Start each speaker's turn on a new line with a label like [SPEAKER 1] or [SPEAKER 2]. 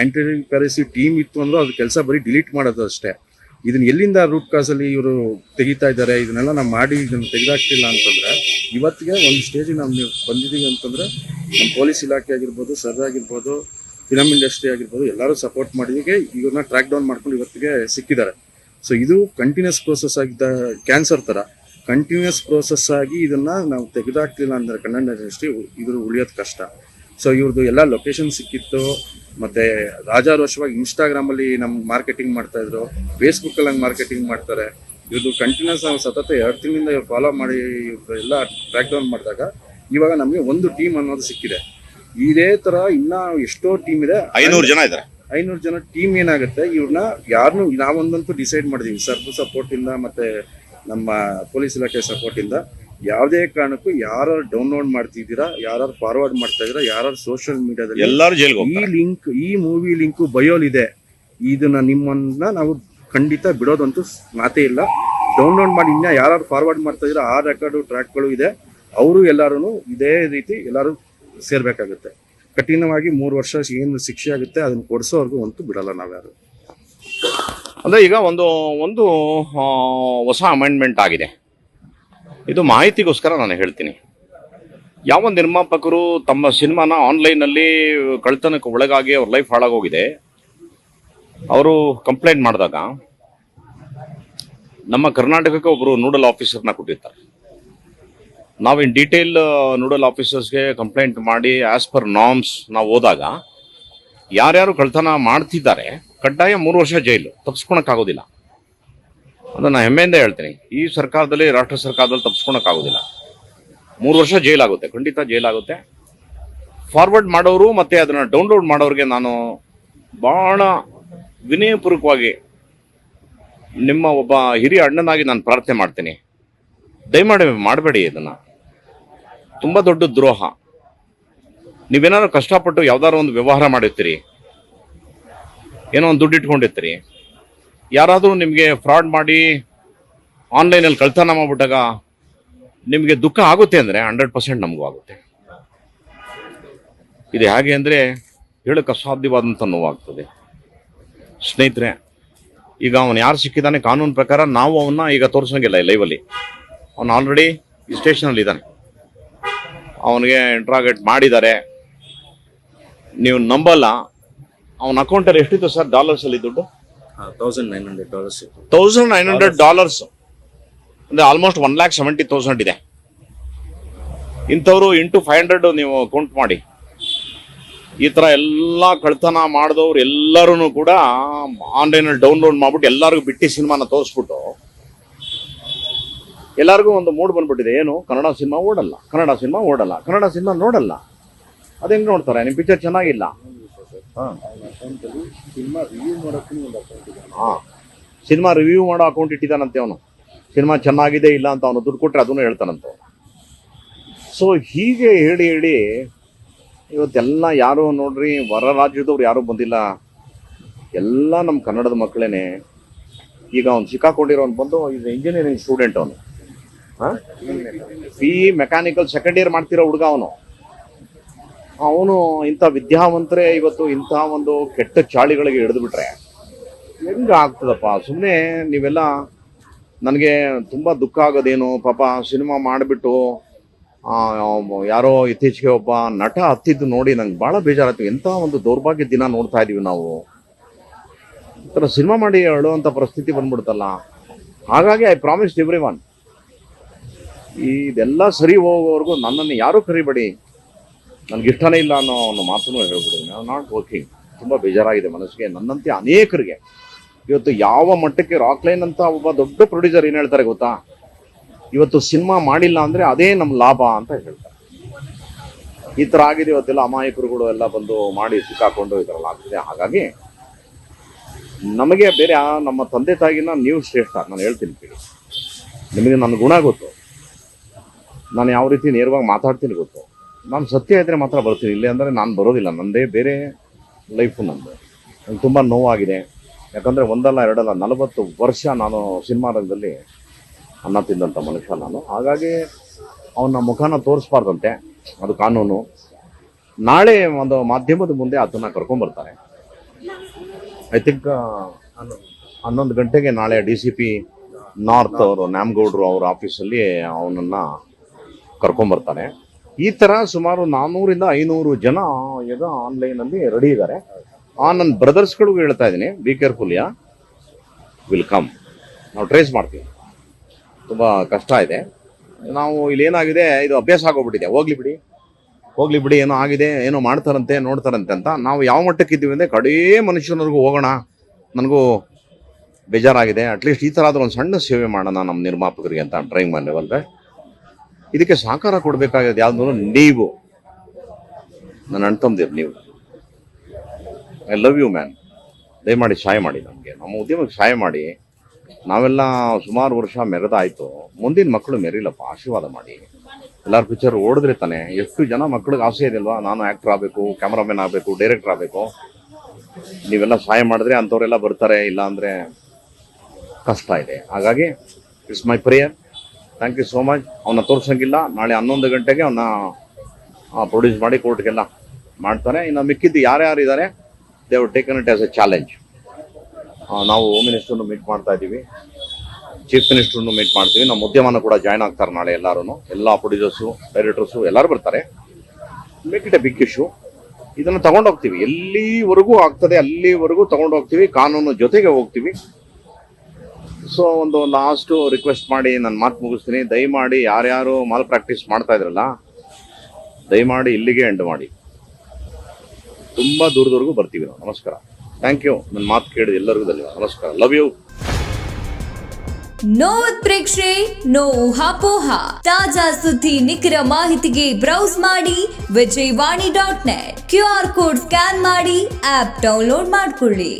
[SPEAKER 1] Aunty ಪ್ಯಾರಸಿ team ಇತ್ತು ಅಂದ್ರೆ ಅದು ಕೆಲಸ ಬರೀ ಡಿಲೀಟ್ ಮಾಡೋದು ಅಷ್ಟೇ. ಇದನ್ನ ಎಲ್ಲಿಂದ ರೂಟ್ ಕಾಸಲ್ಲಿ ಇವರು ತೆಗಿತಾ ಇದ್ದಾರೆ ಇದನ್ನೆಲ್ಲ ನಾವು ಮಾಡಿ ಇದನ್ನು ತೆಗೆದಾಕ್ತಿಲ್ಲ ಅಂತಂದ್ರೆ ಇವತ್ತಿಗೆ ಒಂದು ಸ್ಟೇಜಿಗೆ ನಾವು ನೀವು ಬಂದಿದ್ದೀವಿ ಅಂತಂದ್ರೆ ನಮ್ಮ ಪೊಲೀಸ್ ಇಲಾಖೆ ಆಗಿರ್ಬೋದು ಸರ್ ಆಗಿರ್ಬೋದು ಫಿಲಮ್ ಇಂಡಸ್ಟ್ರಿ ಆಗಿರ್ಬೋದು, ಎಲ್ಲರೂ ಸಪೋರ್ಟ್ ಮಾಡಿದಿಗೆ ಇವ್ರನ್ನ ಟ್ರ್ಯಾಕ್ ಡೌನ್ ಮಾಡ್ಕೊಂಡು ಇವತ್ತಿಗೆ ಸಿಕ್ಕಿದ್ದಾರೆ. ಸೊ ಇದು ಕಂಟಿನ್ಯೂಸ್ ಪ್ರೋಸೆಸ್ ಆಗಿದ್ದ ಕ್ಯಾನ್ಸರ್ ಥರ ಕಂಟಿನ್ಯೂಸ್ ಪ್ರೋಸೆಸ್ ಆಗಿ ಇದನ್ನ ನಾವು ತೆಗೆದಾಕ್ತಿಲ್ಲ ಅಂದ್ರೆ ಕನ್ನಡ ಇಂಡಸ್ಟ್ರಿ ಇದ್ರ ಉಳಿಯೋದು ಕಷ್ಟ. ಸೊ ಇವ್ರದ್ದು ಎಲ್ಲ ಲೊಕೇಶನ್ ಸಿಕ್ಕಿತ್ತು ಮತ್ತೆ ರಾಜಾರೋಷವಾಗಿ ಇನ್ಸ್ಟಾಗ್ರಾಮ್ ಅಲ್ಲಿ ನಮ್ ಮಾರ್ಕೆಟಿಂಗ್ ಮಾಡ್ತಾ ಇದ್ರು ಫೇಸ್ಬುಕ್ ಅಲ್ಲಿ ಮಾರ್ಕೆಟಿಂಗ್ ಮಾಡ್ತಾರೆ. ಇವ್ರದ್ದು ಕಂಟಿನ್ಯೂಸ್ ಸತತ ಎರಡು ತಿಂಗಳಿಂದ ಇವ್ರು ಫಾಲೋ ಮಾಡಿ ಎಲ್ಲ ಟ್ರ್ಯಾಕ್ ಡೌನ್ ಮಾಡಿದಾಗ ಇವಾಗ ನಮಗೆ ಒಂದು ಟೀಮ್ ಅನ್ನೋದು ಸಿಕ್ಕಿದೆ. ಇದೇ ತರ ಇನ್ನ ಎಷ್ಟೋ ಟೀಮ್ ಇದೆ.
[SPEAKER 2] ಐನೂರು ಜನ ಇದ್ದಾರೆ
[SPEAKER 1] ಐನೂರು ಜನ ಟೀಮ್ ಏನಾಗುತ್ತೆ ಇವ್ರನ್ನ ಯಾರನ್ನು ನಾವೊಂದಂತೂ ಡಿಸೈಡ್ ಮಾಡಿದೀವಿ. ಸರ್ಬ್ ಸಪೋರ್ಟ್ ಇಂದ ಮತ್ತೆ ನಮ್ಮ ಪೊಲೀಸ್ ಇಲಾಖೆ ಸಪೋರ್ಟ್ ಇಂದ. ಯಾವುದೇ ಕಾರಣಕ್ಕೂ ಯಾರು ಡೌನ್ಲೋಡ್ ಮಾಡ್ತಿದ್ದೀರಾ ಯಾರು ಫಾರ್ವರ್ಡ್ ಮಾಡ್ತಾ ಇದೀರಾ ಯಾರು ಸೋಷಿಯಲ್ ಮೀಡಿಯಾದಲ್ಲಿ
[SPEAKER 2] ಎಲ್ಲರೂ ಜೈಲ್ಗೆ
[SPEAKER 1] ಈ ಲಿಂಕ್ ಈ ಮೂವಿ ಲಿಂಕ್ ಬಯೋಲ್ ಇದೆ. ಇದನ್ನ ನಿಮ್ಮನ್ನ ನಾವು ಖಂಡಿತ ಬಿಡೋದಂತೂ ಮಾತೇ ಇಲ್ಲ. ಡೌನ್ಲೋಡ್ ಮಾಡಿ ಇನ್ನ ಯಾರು ಫಾರ್ವರ್ಡ್ ಮಾಡ್ತಾ ಇದೀರಾ ಆ ರೆಕಾರ್ಡು ಟ್ರ್ಯಾಕ್ಗಳು ಇದೆ. ಅವರು ಎಲ್ಲರೂ ಇದೇ ರೀತಿ ಎಲ್ಲರೂ ಸೇರ್ಬೇಕಾಗುತ್ತೆ. ಕಠಿಣವಾಗಿ ಮೂರು ವರ್ಷ ಏನು ಶಿಕ್ಷೆ ಆಗುತ್ತೆ ಅದನ್ನ ಕೊಡಿಸೋವರೆಗೂ ಅಂತೂ ಬಿಡಲ್ಲ ನಾವ್ಯಾರು.
[SPEAKER 2] ಅಂದ್ರೆ ಈಗ ಒಂದು ಒಂದು ಹೊಸ ಅಮೆಂಡ್ಮೆಂಟ್ ಆಗಿದೆ. ಇದು ಮಾಹಿತಿಗೋಸ್ಕರ ನಾನು ಹೇಳ್ತೀನಿ. ಯಾವ ನಿರ್ಮಾಪಕರು ತಮ್ಮ ಸಿನಿಮಾನ ಆನ್ಲೈನಲ್ಲಿ ಕಳ್ತನಕ್ಕೆ ಒಳಗಾಗಿ ಅವ್ರ ಲೈಫ್ ಹಾಳಾಗೋಗಿದೆ, ಅವರು ಕಂಪ್ಲೇಂಟ್ ಮಾಡಿದಾಗ ನಮ್ಮ ಕರ್ನಾಟಕಕ್ಕೆ ಒಬ್ಬರು ನೂಡಲ್ ಆಫೀಸರ್ನ ಕೊಟ್ಟಿರ್ತಾರೆ. ನಾವು ಇನ್ ಡೀಟೇಲ್ ನೂಡಲ್ ಆಫೀಸರ್ಸ್ಗೆ ಕಂಪ್ಲೇಂಟ್ ಮಾಡಿ ಆಸ್ ಪರ್ ನಾಮ್ಸ್ ನಾವು ಹೋದಾಗ ಯಾರ್ಯಾರು ಕಳ್ತನ ಮಾಡ್ತಿದ್ದಾರೆ, ಕಡ್ಡಾಯ ಮೂರು ವರ್ಷ ಜೈಲು ತಪ್ಪಿಸ್ಕೊಳಕ್ಕಾಗೋದಿಲ್ಲ ಅದನ್ನ ಹೆಮ್ಮೆಯಿಂದ ಹೇಳ್ತೀನಿ. ಈ ಸರ್ಕಾರದಲ್ಲಿ, ರಾಷ್ಟ್ರ ಸರ್ಕಾರದಲ್ಲಿ ತಪ್ಪಿಸ್ಕೊಳಕ್ಕಾಗೋದಿಲ್ಲ ಮೂರು ವರ್ಷ ಜೈಲಾಗುತ್ತೆ, ಖಂಡಿತ ಜೈಲಾಗುತ್ತೆ. ಫಾರ್ವರ್ಡ್ ಮಾಡೋರು ಮತ್ತೆ ಅದನ್ನ ಡೌನ್ಲೋಡ್ ಮಾಡೋರಿಗೆ ನಾನು ಭಾಳ ವಿನಯಪೂರ್ವಕವಾಗಿ ನಿಮ್ಮ ಒಬ್ಬ ಹಿರಿಯ ಅಣ್ಣನಾಗಿ ನಾನು ಪ್ರಾರ್ಥನೆ ಮಾಡ್ತೀನಿ. ದಯಮಾಡಿ ಮಾಡಬೇಡಿ ಇದನ್ನ. ತುಂಬಾ ದೊಡ್ಡ ದ್ರೋಹ. ನೀವೇನಾದ್ರು ಕಷ್ಟಪಟ್ಟು ಯಾವ್ದಾದ್ರು ಒಂದು ವ್ಯವಹಾರ ಮಾಡಿರ್ತೀರಿ. ಏನೋ ಒಂದು ದುಡ್ಡು ಇಟ್ಕೊಂಡಿರ್ತೀರಿ. ಯಾರಾದರೂ ನಿಮಗೆ ಫ್ರಾಡ್ ಮಾಡಿ ಆನ್ಲೈನಲ್ಲಿ ಕಳ್ತನ ಮಾಡ್ಬಿಟ್ಟಾಗ ನಿಮಗೆ ದುಃಖ ಆಗುತ್ತೆ ಅಂದರೆ ಹಂಡ್ರೆಡ್ ಪರ್ಸೆಂಟ್ ನಮಗೂ ಆಗುತ್ತೆ. ಇದು ಹೇಗೆ ಅಂದರೆ ಹೇಳಕ್ಕೆ ಅಸಾಧ್ಯವಾದಂಥ ನೋವಾಗ್ತದೆ. ಸ್ನೇಹಿತರೆ, ಈಗ ಅವನು ಯಾರು ಸಿಕ್ಕಿದ್ದಾನೆ ಕಾನೂನು ಪ್ರಕಾರ ನಾವು ಅವನ್ನ ಈಗ ತೋರಿಸೋಂಗಿಲ್ಲ ಈ ಲೈವಲ್ಲಿ ಅವನು ಆಲ್ರೆಡಿ ಈ ಸ್ಟೇಷನಲ್ಲಿ ಇದ್ದಾನೆ. ಅವನಿಗೆ ಇಂಟ್ರಾಗೇಟ್ ಮಾಡಿದ್ದಾರೆ. ನೀವು ನಂಬಲ್ಲ. ಅವನ ಅಕೌಂಟಲ್ಲಿ ಎಷ್ಟಿತ್ತು ಸರ್ ಡಾಲರ್ಸಲ್ಲಿ ದುಡ್ಡು?
[SPEAKER 1] Thousand nine hundred dollars
[SPEAKER 2] thousand nine hundred dollars ಅಂದ್ರೆ almost one lakh seventy thousand ಇದೆ. ಇಂಥವ್ರು ಇಂಟು ಫೈವ್ ಹಂಡ್ರೆಡ್ ನೀವು ಕೌಂಟ್ ಮಾಡಿ. ಈ ತರ ಎಲ್ಲ ಕಳ್ತನ ಮಾಡಿದವ್ರು ಎಲ್ಲರೂ ಕೂಡ ಆನ್ಲೈನಲ್ಲಿ ಡೌನ್ಲೋಡ್ ಮಾಡ್ಬಿಟ್ಟು ಎಲ್ಲರಿಗೂ ಬಿಟ್ಟು ಸಿನಿಮಾನ ತೋರಿಸ್ಬಿಟ್ಟು ಎಲ್ಲರಿಗೂ ಒಂದು ಮೂಡ್ ಬಂದ್ಬಿಟ್ಟಿದೆ. ಏನು? ಕನ್ನಡ ಸಿನಿಮಾ ಓಡಲ್ಲ. ಕನ್ನಡ ಸಿನಿಮಾ ಓಡಲ್ಲ. ಕನ್ನಡ ಸಿನಿಮಾ ನೋಡಲ್ಲ. ಅದ್ ನೋಡ್ತಾರೆ? ನಿಮ್ ಪಿಕ್ಚರ್ ಚೆನ್ನಾಗಿಲ್ಲ. ಹಾ.
[SPEAKER 1] ಸಿನಿಮಾ ರಿವ್ಯೂ
[SPEAKER 2] ಮಾಡೋ ಅಕೌಂಟ್ ಇಟ್ಟಿದ್ದಾನಂತೆ ಅವನು. ಸಿನಿಮಾ ಚೆನ್ನಾಗಿದೆ ಇಲ್ಲ ಅಂತ ಅವನು ದುಡ್ಡು ಕೊಟ್ಟರೆ ಅದನ್ನು ಹೇಳ್ತಾನಂತ ಸೊ ಹೀಗೆ ಹೇಳಿ ಹೇಳಿ ಇವತ್ತೆಲ್ಲ ಯಾರು ನೋಡ್ರಿ ಹೊರ ರಾಜ್ಯದವ್ರು ಯಾರು ಬಂದಿಲ್ಲ. ಎಲ್ಲ ನಮ್ಮ ಕನ್ನಡದ ಮಕ್ಕಳೇನೆ. ಈಗ ಅವ್ನು ಸಿಕ್ಕಾಕೊಂಡಿರೋನು ಬಂದು ಈಗ ಇಂಜಿನಿಯರಿಂಗ್ ಸ್ಟೂಡೆಂಟ್ ಅವನು. ಪಿ ಮೆಕ್ಯಾನಿಕಲ್ ಸೆಕೆಂಡ್ ಇಯರ್ ಮಾಡ್ತಿರೋ ಹುಡುಗ ಅವನು. ಅವನು ಇಂಥ ವಿದ್ಯಾವಂತರೇ ಇವತ್ತು ಇಂಥ ಒಂದು ಕೆಟ್ಟ ಚಾಳಿಗಳಿಗೆ ಹಿಡಿದು ಬಿಟ್ರೆ ಹೆಂಗ ಆಗ್ತದಪ್ಪ ಸುಮ್ಮನೆ ನೀವೆಲ್ಲ ನನಗೆ ತುಂಬ ದುಃಖ ಆಗೋದೇನು, ಪಾಪ ಸಿನಿಮಾ ಮಾಡಿಬಿಟ್ಟು ಯಾರೋ ಇತ್ತೀಚೆಗೆ ಒಬ್ಬ ನಟ ಹತ್ತಿದ್ದು ನೋಡಿ ನಂಗೆ ಭಾಳ ಬೇಜಾರಾಯ್ತು ಎಂಥ ಒಂದು ದೌರ್ಭಾಗ್ಯ ದಿನ ನೋಡ್ತಾ ಇದೀವಿ ನಾವು. ಈ ಥರ ಸಿನಿಮಾ ಮಾಡಿ ಹೇಳುವಂಥ ಪರಿಸ್ಥಿತಿ ಬಂದ್ಬಿಡ್ತಲ್ಲ ಹಾಗಾಗಿ ಐ ಪ್ರಾಮಿಸ್ಡ್ ಎವ್ರಿ ಒನ್ ಇದೆಲ್ಲ ಸರಿ ಹೋಗೋವರೆಗೂ ನನ್ನನ್ನು ಯಾರೂ ಕರಿಬೇಡಿ. ನನಗೆ ಇಷ್ಟನೇ ಇಲ್ಲ ಅನ್ನೋ ಒಂದು ಮಾತನ್ನು ಹೇಳ್ಬಿಡಿ ನಾನು ನಾಟ್ ವರ್ಕಿಂಗ್ ತುಂಬ ಬೇಜಾರಾಗಿದೆ ಮನಸ್ಸಿಗೆ. ನನ್ನಂತೆ ಅನೇಕರಿಗೆ. ಇವತ್ತು ಯಾವ ಮಟ್ಟಕ್ಕೆ ರಾಕ್ ಲೈನ್ ಅಂತ ಒಬ್ಬ ದೊಡ್ಡ ಪ್ರೊಡ್ಯೂಸರ್ ಏನು ಹೇಳ್ತಾರೆ ಗೊತ್ತಾ? ಇವತ್ತು ಸಿನಿಮಾ ಮಾಡಿಲ್ಲ ಅಂದರೆ ಅದೇ ನಮ್ಮ ಲಾಭ ಅಂತ ಹೇಳ್ತಾರೆ. ಈ ಥರ ಆಗಿದೆ, ಇವತ್ತೆಲ್ಲ ಅಮಾಯಕರುಗಳು ಎಲ್ಲ ಬಂದು ಮಾಡಿ ಸಿಕ್ಕಾಕೊಂಡು ಈ ಥರ ಆಗ್ತಿದೆ. ಹಾಗಾಗಿ ನಮಗೆ ಬೇರೆ ನಮ್ಮ ತಂದೆ ತಾಯಿನ ನೀವು ಶ್ರೇಷ್ಠ. ನಾನು ಹೇಳ್ತೀನಿ ಕೇಳಿ. ನಿಮಗೆ ನನ್ನ ಗುಣ ಗೊತ್ತು. ನಾನು ಯಾವ ರೀತಿ ನೇರವಾಗಿ ಮಾತಾಡ್ತೀನಿ ಗೊತ್ತು. ನಾನು ಸತ್ಯ ಇದ್ದರೆ ಮಾತ್ರ ಬರ್ತೀನಿ. ಇಲ್ಲ ಅಂದರೆ ನಾನು ಬರೋದಿಲ್ಲ. ನಂದೇ ಬೇರೆ ಲೈಫು ನಂದು. ನಂಗೆ ತುಂಬ ನೋವಾಗಿದೆ. ಯಾಕಂದರೆ ಒಂದಲ್ಲ ಎರಡಲ್ಲ ನಲವತ್ತು ವರ್ಷ ನಾನು ಸಿನಿಮಾ ರಂಗದಲ್ಲಿ ಅನ್ನ ತಿಂದಂಥ ಮನುಷ್ಯ ನಾನು. ಹಾಗಾಗಿ ಅವನ ಮುಖನ ತೋರಿಸ್ಬಾರ್ದಂತೆ. ಅದು ಕಾನೂನು. ನಾಳೆ ಒಂದು ಮಾಧ್ಯಮದ ಮುಂದೆ ಅದನ್ನು ಕರ್ಕೊಂಡ್ಬರ್ತಾರೆ ಐ ಥಿಂಕ್ ಹನ್ನೊಂದು ಗಂಟೆಗೆ ನಾಳೆ ಡಿ ಸಿ ಪಿ ನಾರ್ತ್ ಅವರು ನ್ಯಾಮ್ಗೌಡ್ರು ಅವ್ರ ಆಫೀಸಲ್ಲಿ ಅವನನ್ನು ಕರ್ಕೊಂಬರ್ತಾರೆ. ಈ ತರ ಸುಮಾರು ನಾನ್ನೂರಿಂದ ಐನೂರು ಜನ ಏನೋ ಆನ್ಲೈನ್ ಅಲ್ಲಿ ರೆಡಿ ಇದ್ದಾರೆ. ಆ ನನ್ನ ಬ್ರದರ್ಸ್ಗಳಿಗೂ ಹೇಳ್ತಾ ಇದ್ದೀನಿ ಬಿ ಕೇರ್ಫುಲ್ ಯಾ. ವಿಲ್ ಕಮ್ ನಾವು ಟ್ರೇಸ್ ಮಾಡ್ತೀವಿ. ತುಂಬ ಕಷ್ಟ ಇದೆ. ನಾವು ಇಲ್ಲಿ ಏನಾಗಿದೆ, ಇದು ಅಭ್ಯಾಸ ಆಗೋಗ್ಬಿಟ್ಟಿದೆ. ಹೋಗ್ಲಿ ಬಿಡಿ. ಹೋಗ್ಲಿ ಬಿಡಿ, ಏನೋ ಆಗಿದೆ, ಏನೋ ಮಾಡ್ತಾರಂತೆ, ನೋಡ್ತಾರಂತೆ ಅಂತ. ನಾವು ಯಾವ ಮಟ್ಟಕ್ಕೆ ಇದ್ದೀವಿ ಅಂದರೆ ಕಡೇ ಮನುಷ್ಯನವ್ರಿಗೂ ಹೋಗೋಣ. ನನಗೂ ಬೇಜಾರಾಗಿದೆ. ಅಟ್ಲೀಸ್ಟ್ ಈ ಥರ ಆದರೂ ಒಂದು ಸಣ್ಣ ಸೇವೆ ಮಾಡೋಣ ನಮ್ಮ ನಿರ್ಮಾಪಕರಿಗೆ ಅಂತ ಟ್ರೈ ಮಾಡಿವಲ್ರೆ ಇದಕ್ಕೆ ಸಹಕಾರ ಕೊಡಬೇಕಾಗಿದೆ ಯಾವ್ದು ನೀವು. ನನ್ನ ಅಣ್ತಂದಿರು ನೀವು. ಐ ಲವ್ ಯು ಮ್ಯಾನ್ ದಯಮಾಡಿ ಸಹಾಯ ಮಾಡಿ ನಮಗೆ. ನಮ್ಮ ಉದ್ಯಮಕ್ಕೆ ಸಹಾಯ ಮಾಡಿ. ನಾವೆಲ್ಲ ಸುಮಾರು ವರ್ಷ ಮೆರೆದಾಯಿತು. ಮುಂದಿನ ಮಕ್ಕಳು ಮೆರಿಲಪ್ಪ, ಆಶೀರ್ವಾದ ಮಾಡಿ. ಎಲ್ಲಾರು ಪಿಕ್ಚರ್ ಓಡಿದ್ರೆ ತಾನೆ. ಎಷ್ಟು ಜನ ಮಕ್ಳಿಗೆ ಆಸೆ ಇದೆಯಲ್ವಾ? ನಾನು ಆ್ಯಕ್ಟರ್ ಆಗಬೇಕು ಕ್ಯಾಮ್ರಾಮನ್ ಆಗಬೇಕು ಡೈರೆಕ್ಟರ್ ಆಗಬೇಕು. ನೀವೆಲ್ಲ ಸಹಾಯ ಮಾಡಿದ್ರೆ ಅಂಥವರೆಲ್ಲ ಬರ್ತಾರೆ ಇಲ್ಲ ಅಂದರೆ ಕಷ್ಟ ಇದೆ. ಹಾಗಾಗಿ it's my prayer thank you so much ಅವನ್ನ ತೋರ್ಸಂಗಿಲ್ಲ. ನಾಳೆ ಹನ್ನೊಂದು ಗಂಟೆಗೆ ಅವನ್ನ ಪ್ರೊಡ್ಯೂಸ್ ಮಾಡಿ ಕೋರ್ಟ್ಗೆಲ್ಲ ಮಾಡ್ತಾರೆ. ಇನ್ನು ಮಿಕ್ಕಿದ್ದು ಯಾರ್ಯಾರು ಇದ್ದಾರೆ they've taken it as a challenge ನಾವು ಹೋಮ್ ಮಿನಿಸ್ಟರ್ನು ಮೀಟ್ ಮಾಡ್ತಾ ಇದ್ದೀವಿ. ಚೀಫ್ ಮಿನಿಸ್ಟರ್ನು ಮೀಟ್ ಮಾಡ್ತೀವಿ. ನಮ್ಮ ಉದ್ಯಮನ ಕೂಡ ಜಾಯ್ನ್ ಆಗ್ತಾರೆ ನಾಳೆ ಎಲ್ಲರೂ ಎಲ್ಲ ಪ್ರೊಡ್ಯೂಸರ್ಸು ಡೈರೆಕ್ಟರ್ಸು ಎಲ್ಲರೂ ಬರ್ತಾರೆ. Make it a big issue ಇದನ್ನು ತಗೊಂಡೋಗ್ತೀವಿ. ಎಲ್ಲಿವರೆಗೂ ಆಗ್ತದೆ, ಅಲ್ಲಿವರೆಗೂ ತಗೊಂಡೋಗ್ತೀವಿ. ಕಾನೂನು ಜೊತೆಗೆ ಹೋಗ್ತೀವಿ. ಸೊ ಒಂದು ಲಾಸ್ಟ್ ರಿಕ್ವೆಸ್ಟ್ ಮಾಡಿ ನಾನು ಮಾತು ಮುಗಿಸ್ತೀನಿ. ದಯಮಾಡಿ ಯಾರ್ಯಾರು ಮಾಲ್ ಪ್ರಾಕ್ಟೀಸ್ ಮಾಡ್ತಾ ಇದ್ರಲ್ಲ, ದಯಮಾಡಿ ಇಲ್ಲಿಗೆ ಎಂಡ್ ಮಾಡಿ. ತುಂಬ ದೂರದವರೆಗೂ ಬರ್ತೀವಿ ನಾವು. ನಮಸ್ಕಾರ. ಥ್ಯಾಂಕ್ ಯು ನನ್ನ ಮಾತು ಕೇಳಿದ ಎಲ್ಲರಿಗೂ ಧನ್ಯವಾದ. ನಮಸ್ಕಾರ. ಲವ್ ಯು
[SPEAKER 3] ನೋ ಉತ್ಪ್ರೇಕ್ಷೆ ನೋ ಊಹಾಪೋಹ. ತಾಜಾ ಸುದ್ದಿ, ನಿಖರ ಮಾಹಿತಿಗೆ ಬ್ರೌಸ್ ಮಾಡಿ Vijayavani dot net Q R code scan ಮಾಡಿ ಆಪ್ ಡೌನ್ಲೋಡ್ ಮಾಡಿಕೊಳ್ಳಿ.